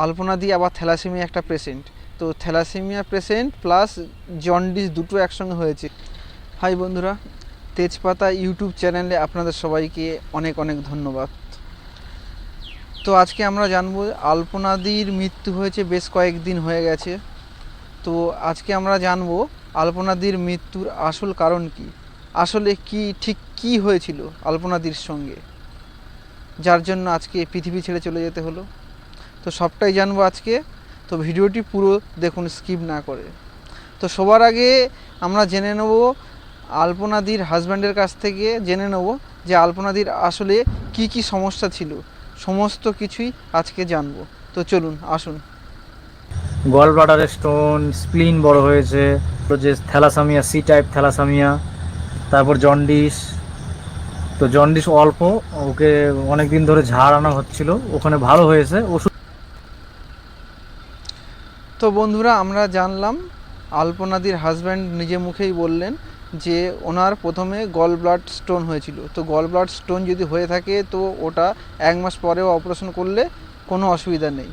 আলপনাদি আবার থ্যালাসেমিয়া একটা পেশেন্ট তো থ্যালাসেমিয়া পেশেন্ট প্লাস জন্ডিস দুটো একসঙ্গে হয়েছে। হাই বন্ধুরা, তেজপাতা ইউটিউব চ্যানেলে আপনাদের সবাইকে অনেক অনেক ধন্যবাদ। তো আজকে আমরা জানব আলপনাদির মৃত্যু হয়েছে বেশ কয়েকদিন হয়ে গেছে। তো আজকে আমরা জানব আলপনাদির মৃত্যুর আসল কারণ কি। আসলে কি, ঠিক কি হয়েছিল আলপনাদির সঙ্গে? যার জন্য আজকে পৃথিবী ছেড়ে চলে যেতে হলো। তো সবটাই জানব আজকে। তো ভিডিওটি পুরো দেখুন স্কিপ না করে। তো সবার আগে আমরা জেনে নেব আলপনাদির হাজব্যান্ডের কাছ থেকে, জেনে নেব যে আলপনাদির আসলে কি কি সমস্যা ছিল। সমস্ত কিছুই আজকে জানব। তো চলুন, আসুন। গল ব্লাডারের স্টোন, স্প্লিন বড় হয়েছে যে থ্যালাসামিয়া, সি টাইপ থ্যালাসামিয়া, তারপর জন্ডিস। তো জন্ডিস অল্প, ওকে অনেক দিন ধরে ঝাড় আনা হচ্ছিল, ওখানে ভালো হয়েছে, ওষুধ তো বন্ধুরা, আমরা জানলাম আলপনাদির হাজব্যান্ড নিজে মুখেই বললেন যে ওনার প্রথমে গল ব্লাড স্টোন হয়েছিল। তো গল ব্লাড স্টোন যদি হয়ে থাকে, তো ওটা এক মাস পরেও অপারেশন করলে কোনো অসুবিধা নেই।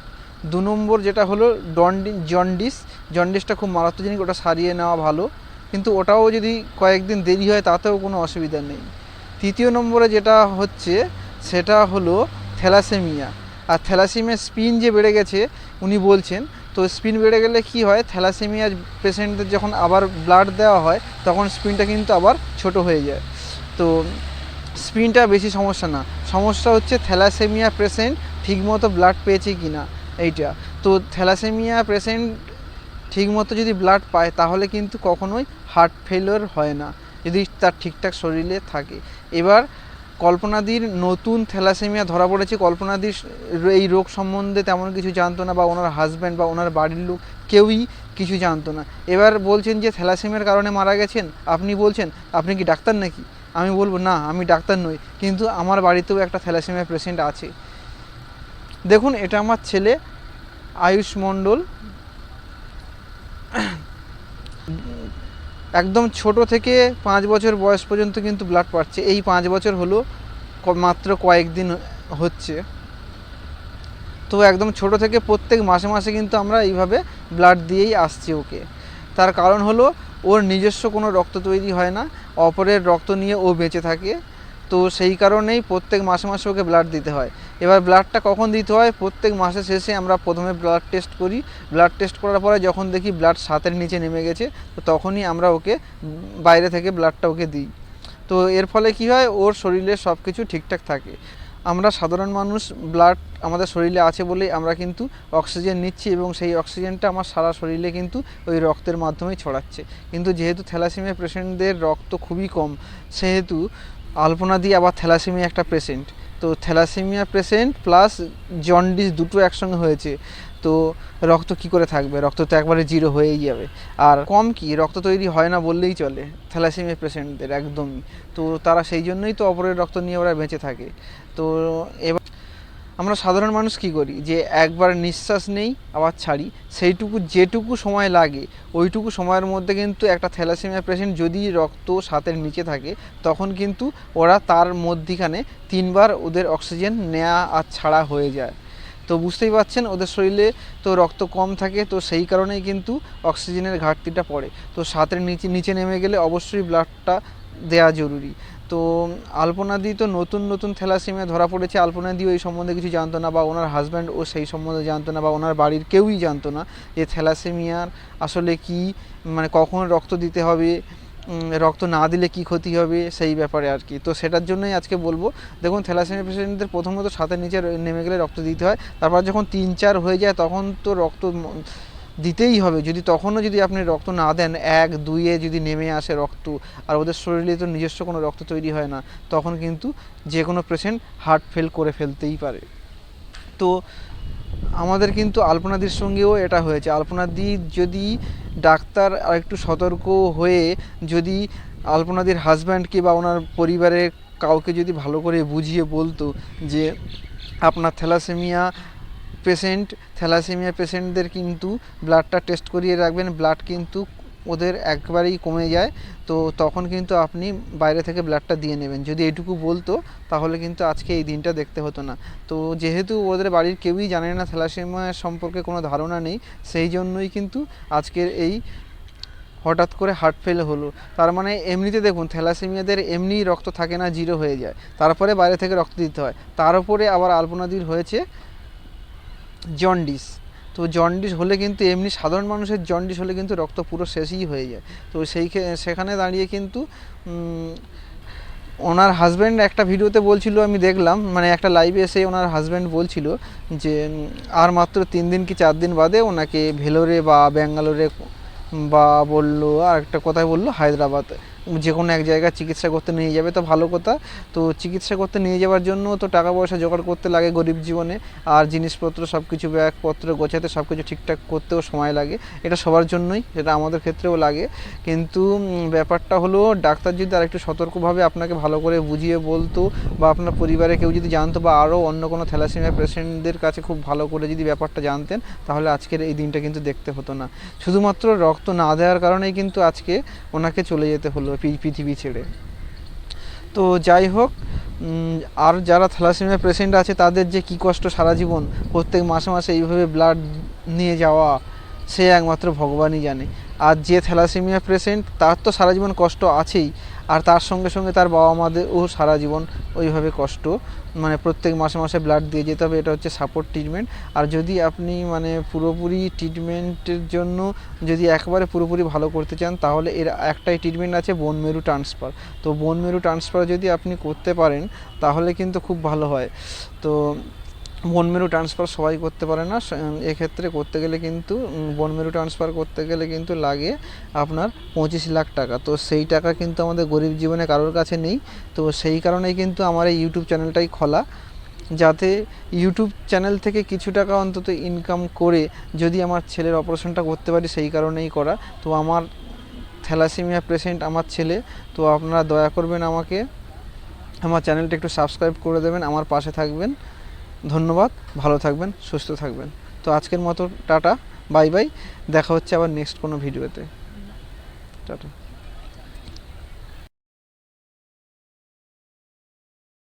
দু নম্বর যেটা হলো ডন্ডি জন্ডিস জন্ডিসটা খুব মারাত্মজনিক ওটা সারিয়ে নেওয়া ভালো। কিন্তু ওটাও যদি কয়েকদিন দেরি হয়, তাতেও কোনো অসুবিধা নেই। তৃতীয় নম্বরে যেটা হচ্ছে, সেটা হলো থ্যালাসেমিয়া। আর থ্যালাসেমিয়ার স্পিন যে বেড়ে গেছে, উনি বলছেন তো স্পিন বেড়ে গেলে কি হয়? থ্যালাসেমিয়া পেশেন্টদের যখন আবার ব্লাড দেওয়া হয়, তখন স্পিনটা কিন্তু আবার ছোট হয়ে যায়। তো স্পিনটা বেশি সমস্যা না। সমস্যা হচ্ছে থ্যালাসেমিয়া পেশেন্ট ঠিকমতো ব্লাড পেয়েছে কি না এইটা। তো থ্যালাসেমিয়া পেশেন্ট ঠিকমতো যদি ব্লাড পায়, তাহলে কিন্তু কখনোই হার্ট ফেলিওর হয় না, যদি তার ঠিকঠাক শরীরে থাকে। এবার কল্পনাদির নতুন থ্যালাসেমিয়া ধরা পড়েছে। কল্পনাদির এই রোগ সম্বন্ধে তেমন কিছু জানতো না বা ওনার হাজব্যান্ড বা ওনার বাড়ির লোক কেউই কিছু জানতো না। এবার বলছেন যে থ্যালাসেমিয়ার কারণে মারা গেছেন, আপনি বলছেন, আপনি কি ডাক্তার নাকি? আমি বলব, না, আমি ডাক্তার নই, কিন্তু আমার বাড়িতেও একটা থ্যালাসেমিয়া পেশেন্ট আছে। দেখুন, এটা আমার ছেলে আয়ুষ মণ্ডল। একদম ছোট থেকে পাঁচ বছর বয়স পর্যন্ত কিন্তু ব্লাড পাচ্ছে। এই পাঁচ বছর হলো মাত্র কয়েকদিন হচ্ছে। তো একদম ছোট থেকে প্রত্যেক মাসে মাসে কিন্তু আমরা এইভাবে ব্লাড দিয়েই আসছি ওকে। তার কারণ হলো ওর নিজস্ব কোনো রক্ত তৈরি হয় না। অপরের রক্ত নিয়ে ও বেঁচে থাকে। তো সেই কারণেই প্রত্যেক মাসে মাসে ওকে ব্লাড দিতে হয়। এবার ব্লাডটা কখন দিতে হয়? প্রত্যেক মাসের শেষে আমরা প্রথমে ব্লাড টেস্ট করি। ব্লাড টেস্ট করার পরে যখন দেখি ব্লাড সাতের নিচে নেমে গেছে, তো তখনই আমরা ওকে বাইরে থেকে ব্লাডটা ওকে দিই। তো এর ফলে কি হয়? ওর শরীরে সব কিছু ঠিকঠাক থাকে। আমরা সাধারণ মানুষ ব্লাড আমাদের শরীরে আছে বলেই আমরা কিন্তু অক্সিজেন নিচ্ছি এবং সেই অক্সিজেনটা আমার সারা শরীরে কিন্তু ওই রক্তের মাধ্যমেই ছড়াচ্ছে। কিন্তু যেহেতু থ্যালাসেমিয়া পেশেন্টদের রক্ত খুবই কম, সেহেতু আলপনাদি আবার থ্যালাসেমিয়া একটা পেশেন্ট তো থ্যালাসেমিয়া পেশেন্ট প্লাস জন্ডিস দুটো একসঙ্গে হয়েছে। তো রক্ত কি করে থাকবে? রক্ত তো একবারে জিরো হয়েই যাবে। আর কম কি? রক্ত তৈরি হয় না বললেই চলে থ্যালাসেমিয়া পেশেন্টদের একদমই। তো তারা সেই জন্যই তো অপরের রক্ত নিয়ে ওরা বেঁচে থাকে। তো এবার আমরা সাধারণ মানুষ কি করি? যে একবার নিঃশ্বাস নেই, আবার ছাড়ি। সেইটুকু যেটুকু সময় লাগে, ওইটুকু সময়ের মধ্যে কিন্তু একটা থ্যালাসেমিয়া পেশেন্ট যদি রক্ত সাতের নিচে থাকে, তখন কিন্তু ওরা তার মধ্যিখানে তিনবার ওদের অক্সিজেন নেওয়া আর ছাড়া হয়ে যায়। তো বুঝতেই পারছেন, ওদের শরীরে তো রক্ত কম থাকে, তো সেই কারণেই কিন্তু অক্সিজেনের ঘাটতিটা পড়ে। তো সাতের নিচে নিচে নেমে গেলে অবশ্যই ব্লাডটা দেওয়া জরুরি। তো আলপনাদি তো নতুন নতুন থ্যালাসেমিয়া ধরা পড়েছে। আলপনাদি ওই সম্বন্ধে কিছু জানতো না বা ওনার হাজব্যান্ড ও সেই সম্বন্ধে জানতো না বা ওনার বাড়ির কেউই জানতো না যে থ্যালাসেমিয়ার আসলে কি মানে কখন রক্ত দিতে হবে রক্ত না দিলে কি ক্ষতি হবে সেই ব্যাপারে আর কি। তো সেটার জন্যই আজকে বলব, দেখুন থ্যালাসেমিয়া পেশেন্টদের প্রথমত সাতের নিচে নেমে গেলে রক্ত দিতে হয়। তারপর যখন তিন, চার হয়ে যায়, তখন তো রক্ত দিতেই হবে। যদি তখনও যদি আপনি রক্ত না দেন, এক, দুইয়ে যদি নেমে আসে রক্ত, আর ওদের শরীরে তো নিজস্ব কোনো রক্ত তৈরি হয় না, তখন কিন্তু যে কোনো পেশেন্ট হার্ট ফেল করে ফেলতেই পারে। তো আমাদের কিন্তু আলপনাদির সঙ্গেও এটা হয়েছে। আলপনাদি যদি ডাক্তার আর একটু সতর্ক হয়ে যদি আলপনাদির হাজব্যান্ডকে বা ওনার পরিবারের কাউকে যদি ভালো করে বুঝিয়ে বলতো যে, আপনার থ্যালাসেমিয়া পেশেন্ট থ্যালাসেমিয়া পেশেন্টদের কিন্তু ব্লাডটা টেস্ট করিয়ে রাখবেন ব্লাড কিন্তু ওদের একবারেই কমে যায়, তো তখন কিন্তু আপনি বাইরে থেকে ব্লাডটা দিয়ে নেবেন। যদি এইটুকু বলতো, তাহলে কিন্তু আজকে এই দিনটা দেখতে হতো না। তো যেহেতু ওদের বাড়ির কেউই জানে না থ্যালাসেমিয়া সম্পর্কে কোনো ধারণা নেই, সেই জন্যই কিন্তু আজকের এই হঠাৎ করে হার্ট ফেল হলো। তার মানে এমনিতে দেখুন থ্যালাসেমিয়াদের এমনি রক্ত থাকে না জিরো হয়ে যায়। তারপরে বাইরে থেকে রক্ত দিতে হয়। তার উপরে আবার আলপনাদির হয়েছে জন্ডিস। তো জন্ডিস হলে কিন্তু এমনি সাধারণ মানুষের জন্ডিস হলে কিন্তু রক্ত পুরো শেষই হয়ে যায়। তো সেই সেখানে দাঁড়িয়ে কিন্তু ওনার হাজব্যান্ড একটা ভিডিওতে বলছিল, আমি দেখলাম মানে একটা লাইভে এসে ওনার হাজব্যান্ড বলছিল যে, আর মাত্র তিন দিন কি চার দিন বাদে ওনাকে ভেলোরে বা ব্যাঙ্গালোরে বা বলল, আর একটা কথাই বলল, হায়দ্রাবাদ। যে কোনো এক জায়গায় চিকিৎসা করতে নিয়ে যাবে, তো ভালো কথা। তো চিকিৎসা করতে নিয়ে যাওয়ার জন্য তো টাকা পয়সা জোগাড় করতে লাগে গরিব জীবনে। আর জিনিসপত্র সব কিছু ব্যাগপত্র গোছাতে সব কিছু ঠিকঠাক করতেও সময় লাগে। এটা সবার জন্যই সেটা আমাদের ক্ষেত্রেও লাগে। কিন্তু ব্যাপারটা হলো, ডাক্তার যদি আর একটু সতর্কভাবে আপনাকে ভালো করে বুঝিয়ে বলতো বা আপনার পরিবারে কেউ যদি জানতো বা আরও অন্য কোনো থ্যালাসেমিয়া পেশেন্টদের কাছে খুব ভালো করে যদি ব্যাপারটা জানতেন, তাহলে আজকের এই দিনটা কিন্তু দেখতে হতো না। শুধুমাত্র রক্ত না দেওয়ার কারণেই কিন্তু আজকে ওনাকে চলে যেতে হলো। পৃথিবী ছেড়ে। তো যাই হোক আর যারা থ্যালাসেমিয়া পেশেন্ট আছে, তাদের যে কী কষ্ট সারা জীবন, প্রত্যেক মাসে মাসে এইভাবে ব্লাড নিয়ে যাওয়া, সে একমাত্র ভগবানই জানে। আর যে থ্যালাসেমিয়া পেশেন্ট তার তো সারা জীবন কষ্ট আছেই। আর তার সঙ্গে সঙ্গে তার বাবা মাদেরও সারা জীবন ওইভাবে কষ্ট মানে প্রত্যেক মাসে মাসে ব্লাড দিয়ে যেতে হবে, এটা হচ্ছে সাপোর্ট ট্রিটমেন্ট আর যদি আপনি মানে পুরোপুরি ট্রিটমেন্টের জন্য যদি একবারে পুরোপুরি ভালো করতে চান, তাহলে এর একটাই ট্রিটমেন্ট আছে বোন মেরু ট্রান্সফার তো বোন মেরু ট্রান্সফার যদি আপনি করতে পারেন, তাহলে কিন্তু খুব ভালো হয়। তো বোন মেরু ট্রান্সফার সবাই করতে পারে না। এক্ষেত্রে করতে গেলে কিন্তু বোন মেরু ট্রান্সফার করতে গেলে কিন্তু লাগে আপনার পঁচিশ লাখ টাকা। তো সেই টাকা কিন্তু আমাদের গরিব জীবনে কারোর কাছে নেই। তো সেই কারণেই কিন্তু আমার এই ইউটিউব চ্যানেলটাই খোলা। যাতে ইউটিউব চ্যানেল থেকে কিছু টাকা অন্তত ইনকাম করে যদি আমার ছেলের অপারেশনটা করতে পারি, সেই কারণেই করা। তো আমার থ্যালাসেমিয়া পেশেন্ট আমার ছেলে, তো আপনারা দয়া করবেন আমাকে। আমার চ্যানেলটা একটু সাবস্ক্রাইব করে দেবেন, আমার পাশে থাকবেন। ধন্যবাদ, ভালো থাকবেন, সুস্থ থাকবেন। তো আজকের মতো টাটা, বাই বাই, দেখা হচ্ছে আবার নেক্সট কোনো ভিডিওতে টাটা।